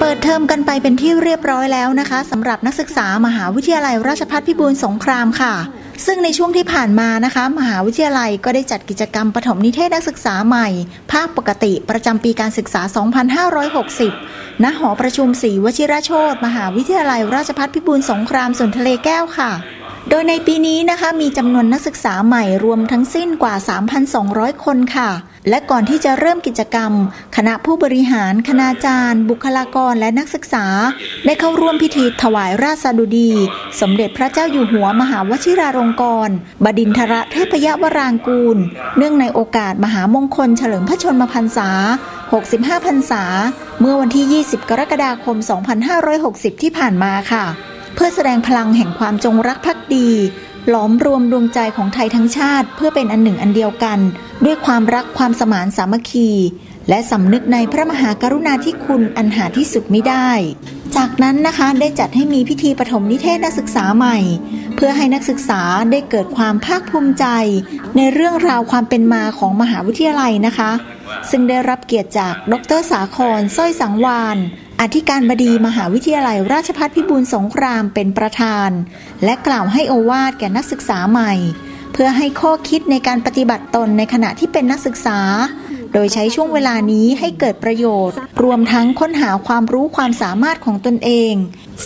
เปิดเทอมกันไปเป็นที่เรียบร้อยแล้วนะคะสำหรับนักศึกษามหาวิทยาลัยราชภัฏพิบูลสงครามค่ะ ซึ่งในช่วงที่ผ่านมานะคะ มหาวิทยาลัยก็ได้จัดกิจกรรมปฐมนิเทศนักศึกษาใหม่ ภาคปกติประจำปีการศึกษา 2560 ณหอประชุมศรีวชิรโชตมหาวิทยาลัยราชภัฏพิบูลสงครามส่วนทะเลแก้วค่ะ โดยในปีนี้นะคะมีจำนวนนักศึกษาใหม่รวมทั้งสิ้นกว่า 3,200 คนค่ะ และก่อนที่จะเริ่มกิจกรรม คณะผู้บริหาร คณาจารย์ บุคลากรและนักศึกษา ได้เข้าร่วมพิธีถวายราชดุดี สมเด็จพระเจ้าอยู่หัวมหาวชิราลงกรณบดินทรเทพยวรางกูล เนื่องในโอกาสมหามงคลเฉลิมพระชนมพรรษา 65 พรรษา เมื่อวันที่ 20 กรกฎาคม 2560 ที่ผ่านมาค่ะ เพื่อแสดงพลังแห่งความจงรักภักดี หลอมรวมดวงใจของไทยทั้งชาติ เพื่อเป็นอันหนึ่งอันเดียวกัน ด้วยความรักความสมานสามัคคี และสำนึกในพระมหากรุณาธิคุณอันหาที่สุดไม่ได้ จากนั้นนะคะได้จัดให้มีพิธีปฐมนิเทศนักศึกษาใหม่ เพื่อให้นักศึกษาได้เกิดความภาคภูมิใจ ในเรื่องราวความเป็นมาของมหาวิทยาลัยนะคะ ซึ่งได้รับเกียรติจากดรสาครสร้อยสังวาน อธิการบดีมหาวิทยาลัยราชภัฏพิบูลสงครามเป็นประธาน และกล่าวให้โอวาทแก่นักศึกษาใหม่ เพื่อให้ข้อคิดในการปฏิบัติตนในขณะที่เป็นนักศึกษา โดยใช้ช่วงเวลานี้ให้เกิดประโยชน์ รวมทั้งค้นหาความรู้ความสามารถของตนเอง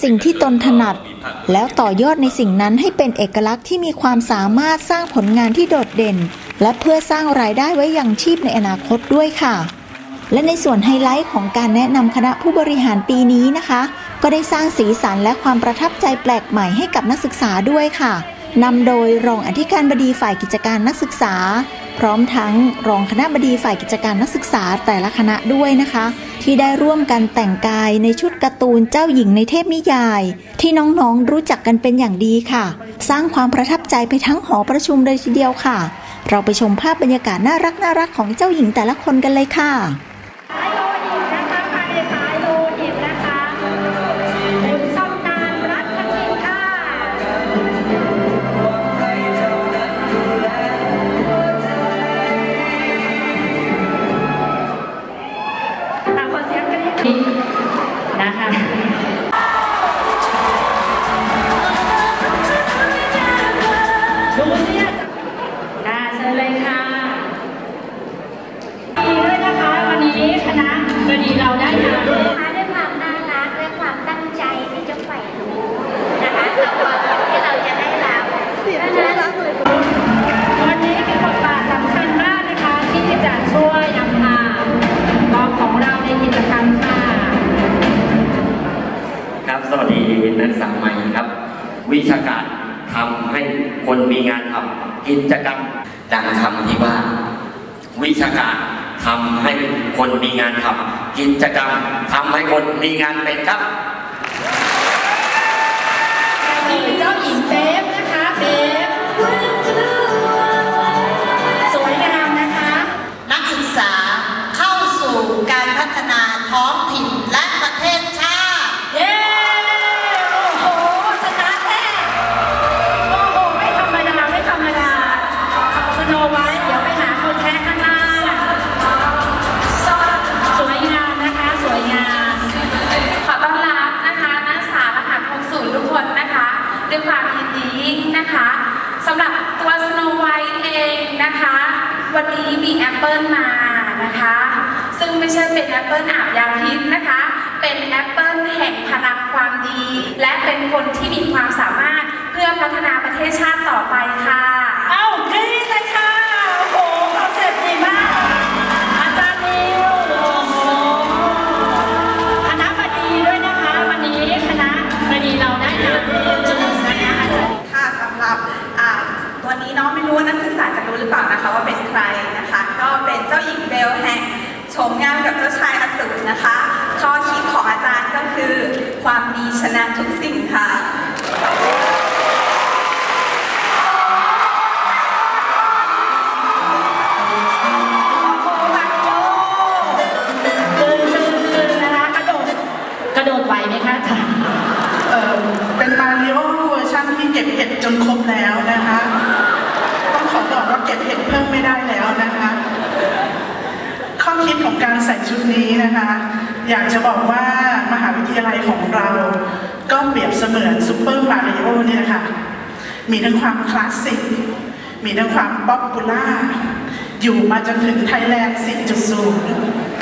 สิ่งที่ตนถนัด แล้วต่อยอดในสิ่งนั้นให้เป็นเอกลักษณ์ที่มีความสามารถสร้างผลงานที่โดดเด่น และเพื่อสร้างรายได้ไว้ยังชีพในอนาคตด้วยค่ะ และในส่วนไฮไลท์ของการแนะนำคณะผู้บริหารปีนี้นะคะ ก็ได้สร้างสีสันและความประทับใจแปลกใหม่ให้กับนักศึกษาด้วยค่ะนำโดยรองอธิการบดีฝ่ายกิจการนักศึกษา พร้อมทั้งรองคณะบดีฝ่ายกิจการนักศึกษาแต่ละคณะด้วยนะคะ ที่ได้ร่วมกันแต่งกายในชุดการ์ตูนเจ้าหญิงในเทพนิยาย ที่น้องๆรู้จักกันเป็นอย่างดีค่ะ สร้างความประทับใจไปทั้งหอประชุมเลยทีเดียวค่ะ เราไปชมภาพบรรยากาศน่ารักน่ารักของเจ้าหญิงแต่ละคนกันเลยค่ะ ดีนักศึกษาใหม่ครับ วิชาการทำให้คนมีงานทำกิจกรรมดังคำที่ว่า วิชาการทำให้คนมีงานทำกิจกรรมทำให้คนมีงานเป็นครับนี่เจ้าหญิงเบฟนะคะเบฟ ด้วยความยินดีนะคะสำหรับตัวสโนไวท์เองนะคะ วันนี้มีแอปเปิลมานะคะ ซึ่งไม่ใช่เป็นแอปเปิลอาบยาพิษนะคะ เป็นแอปเปิลแห่งพลังความดี และเป็นคนที่มีความสามารถเพื่อพัฒนาประเทศชาติต่อไปค่ะ มงามกับเจ้าชายอสูรนะคะ ข้อคิดของอาจารย์ก็คือ ความดีชนะทุกสิ่งค่ะตื่นตื่นตื่นนะคะกระโดดกระโดดไหวไหมคะอาจารย์เอ่อเป็นมาริโอเวอร์ชันที่เก็บเห็ดจนครบแล้วนะคะ ต้องขอบอกว่าเก็บเห็ดเพิ่มไม่ได้แล้วนะคะ ข้อคิดของการใส่ชุดนี้นะคะ อยากจะบอกว่ามหาวิทยาลัยของเรา ก็เปรียบเสมือนซูเปอร์มาริโอเนี่ยค่ะ มีทั้งความคลาสสิก มีทั้งความป๊อปปูล่า อยู่มาจนถึงไทยแลนด์ 4.0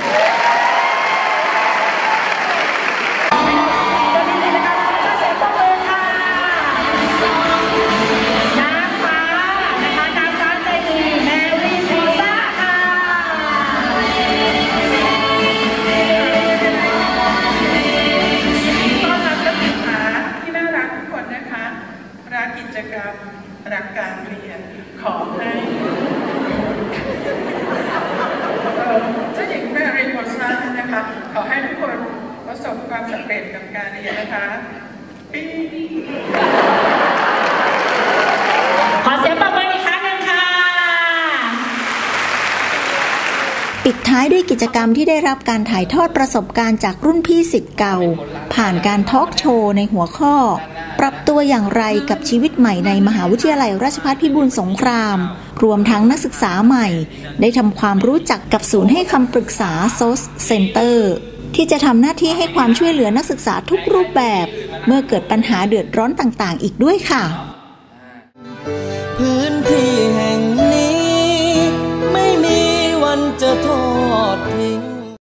กับการเรียนนะคะปีขอเสียงปรบมืออีกครั้งหนึ่งค่ะ ปิดท้ายด้วยกิจกรรมที่ได้รับการถ่ายทอดประสบการณ์จากรุ่นพี่สิทธิ์เก่า ผ่านการทอล์กโชว์ในหัวข้อ ปรับตัวอย่างไรกับชีวิตใหม่ในมหาวิทยาลัยราชภัฏพิบูลสงคราม รวมทั้งนักศึกษาใหม่ ได้ทำความรู้จักกับศูนย์ให้คำปรึกษา SOS Center ที่จะทำหน้าที่ให้ความช่วยเหลือนักศึกษาทุกรูปแบบ เมื่อเกิดปัญหาเดือดร้อนต่างๆ อีกด้วยค่ะ พื้นที่แห่งนี้ ไม่มีวันจะทอดทิ้ง